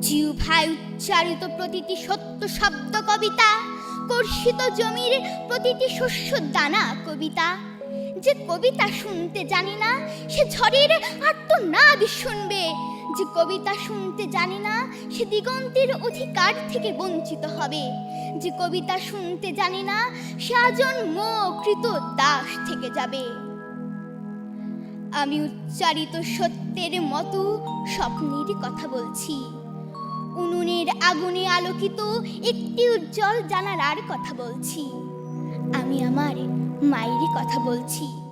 জিউভাই উচ্চারিত প্রতিটি সত্য শব্দ কবিতা, কর্ষিত জমির প্রতিটি শস্য দানা কবিতা। যে কবিতা শুনতে জানি না, সে ঝড়ের আর্তনাদ শুনবে। যে কবিতা শুনতে জানে না, সে দিগন্তের অধিকার থেকে বঞ্চিত হবে। যে কবিতা শুনতে জানে না, সে আজন্ম কৃত দাস থেকে যাবে। আমি উচ্চারিত সত্যের মতো স্বপ্নের কথা বলছি। আগুনে আলোকিত একটি উজ্জ্বল জানালার কথা বলছি। আমি আমার মায়েরই কথা বলছি।